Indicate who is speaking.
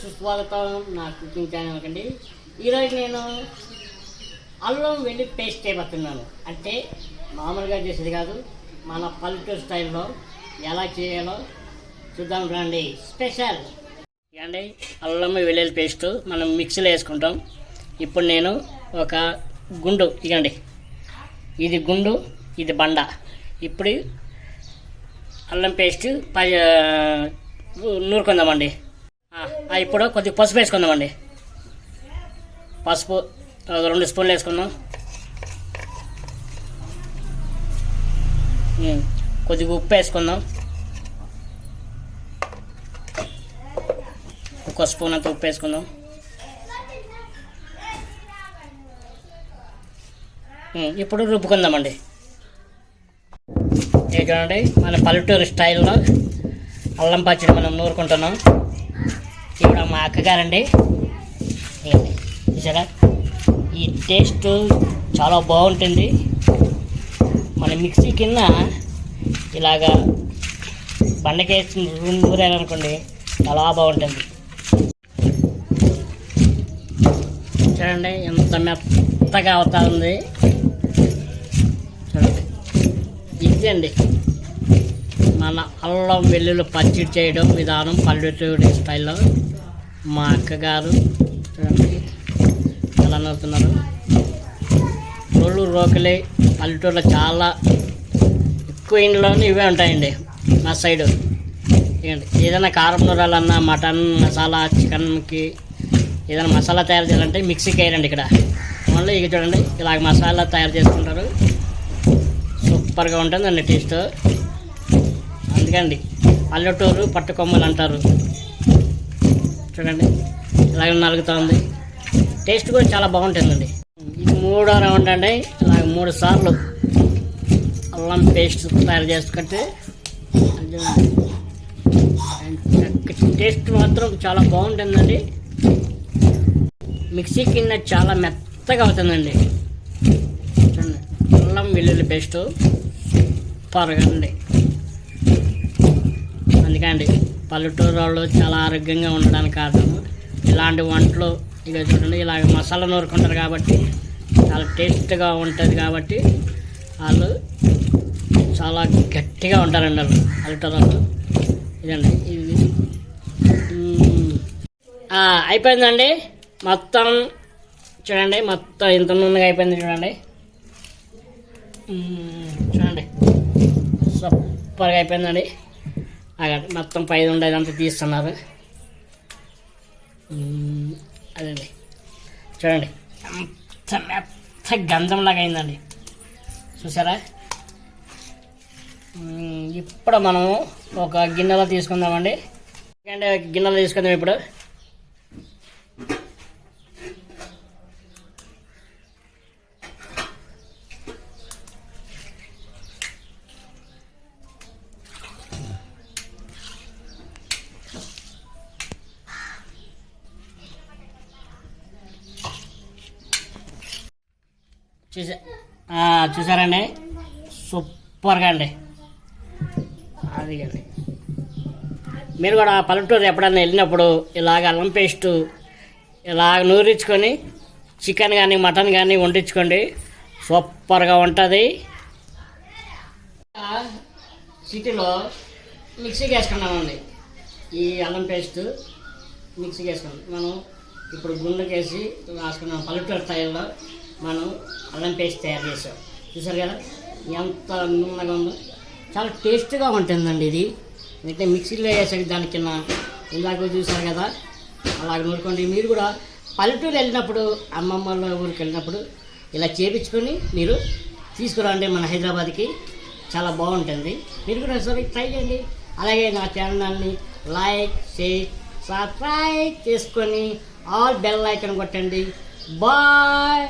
Speaker 1: సుస్వాగతం నా cooking channel అండి ఈరోజు నేను అల్లం వెల్లి పేస్ట్ చేయబోతున్నాను. అంటే మామూలుగా చేసేది కాదు మన పల్లెటూరు స్టైల్లో ఎలా చేయాలో చూద్దాం రండి. స్పెషల్. అండి అల్లం వెల్లుల్లి పేస్ట్ మనం మిక్సీలో వేసుకుంటాం. ఇప్పుడు నేను ఒక గుండు ఇగండి. ఇది గుండు ఇది బండ. ఇప్పుడు అల్లం పేస్ట్ పై నూరుకుందామండి. ఇప్పుడు కొద్దిగా పసుపు వేసుకుందామండి. పసుపు ఒక రెండు స్పూన్లు వేసుకుందాం. కొద్దిగా ఉప్పు వేసుకుందాం. ఒక స్పూన్ అంత ఉప్పు వేసుకుందాం. ఇప్పుడు రుబ్బుకుందామండి. ఇది చూడండి మన పల్లెటూరు స్టైల్లో అల్లం పచ్చడి మనం నూరుకుంటున్నాం. ఇప్పుడు మా అక్కగారండి చూసారా ఈ టేస్ట్ చాలా బాగుంటుంది. మన మిక్సీ కింద ఇలాగా బండకేసి నూరారనుకోండి చాలా బాగుంటుంది. చూడండి ఎంత మెత్తగా అవుతా ఉంది. చూడండి. ఇది అండి మన అల్లం వెల్లుల్లి పచ్చడి చేయడం విధానం పల్లెటూరి స్టైల్లో. మా అక్కగారు చూడండి ఎలా నవ్వుతున్నారు. రోళ్ళు రోకలే పల్లెటూరులో చాలా ఎక్కువ ఇండ్లోనే ఇవే ఉంటాయండి మా సైడు. ఏదైనా కారం నూరాలన్నా మటన్ మసాలా చికెన్కి ఏదైనా మసాలా తయారు చేయాలంటే మిక్సీకి వేయరండి ఇక్కడ. ఓన్లీ ఇక చూడండి ఇలాగ మసాలా తయారు చేసుకుంటారు. సూపర్గా ఉంటుందండి టేస్ట్. అందుకండి పల్లెటూరు పట్టుకొమ్మలు అంటారు. చూడండి. ఇలాగ నలుగుతుంది. టేస్ట్ కూడా చాలా బాగుంటుందండి. ఇది మూడో రౌండ్ అండి. ఇలాగ మూడు సార్లు అల్లం పేస్ట్ తయారు చేసుకుంటే టేస్ట్ మాత్రం చాలా బాగుంటుందండి. మిక్సీ కింద చాలా మెత్తగా అవుతుందండి. చూడండి. అల్లం వెల్లుల్లి పేస్ట్. పరగండి అందుకండి పల్లెటూరు వాళ్ళు చాలా ఆరోగ్యంగా ఉండడానికి కారణం. ఇలాంటి వంటలు ఇక చూడండి ఇలాగ మసాలా నూరుకుంటారు కాబట్టి చాలా టేస్ట్గా ఉంటుంది కాబట్టి వాళ్ళు చాలా గట్టిగా ఉంటారండి వాళ్ళు పల్లెటూరు వాళ్ళు ఇదండి ఇది అయిపోయిందండి. మొత్తం చూడండి మొత్తం ఇంత నూనెగా అయిపోయింది చూడండి. చూడండి. సూపర్గా అయిపోయిందండి. అక్కడ మొత్తం పైన ఉండేదంతా తీస్తున్నారు. అదండి. చూడండి. ఎంత మెత్త గంధంలాగా అయిందండి. చూసారా? ఇప్పుడు మనము ఒక గిన్నెలో తీసుకుందామండి. గిన్నెలో తీసుకుందాం ఇప్పుడు. చూసా. చూసారండి? సూపర్గా అండి. అది అండి. మీరు కూడా పల్లెటూరు ఎప్పుడన్నా వెళ్ళినప్పుడు ఇలాగ అల్లం పేస్టు ఇలాగ నూరించుకొని చికెన్ కానీ మటన్ కానీ వండించుకోండి. సూపర్గా ఉంటుంది. సిటీలో మిక్సీకి వేసుకున్నామండి. ఈ అల్లం పేస్ట్ మిక్సీకి వేసుకున్నాం. మనం ఇప్పుడు గుండెకేసి రాసుకున్న పల్లెటూరు స్థాయిలో మనం అల్లం పేస్ట్ తయారు చేసాం చూసారు కదా? ఎంత నూనెగా ఉందో. చాలా టేస్ట్గా ఉంటుందండి ఇది. అయితే మిక్సీలో వేసాక దాని కింద ఇందాక చూసారు కదా? అలాగ నూరుకోండి. మీరు కూడా పల్లెటూరు వెళ్ళినప్పుడు అమ్మమ్మ ఊరికి వెళ్ళినప్పుడు ఇలా చేపించుకొని మీరు తీసుకురండి మన హైదరాబాద్కి. చాలా బాగుంటుంది. మీరు కూడా సరే ట్రై చేయండి. అలాగే నా ఛానల్ని లైక్ షేర్ సబ్స్క్రైబ్ చేసుకొని ఆల్ బెల్ ఐకన్ కొట్టండి. బాయ్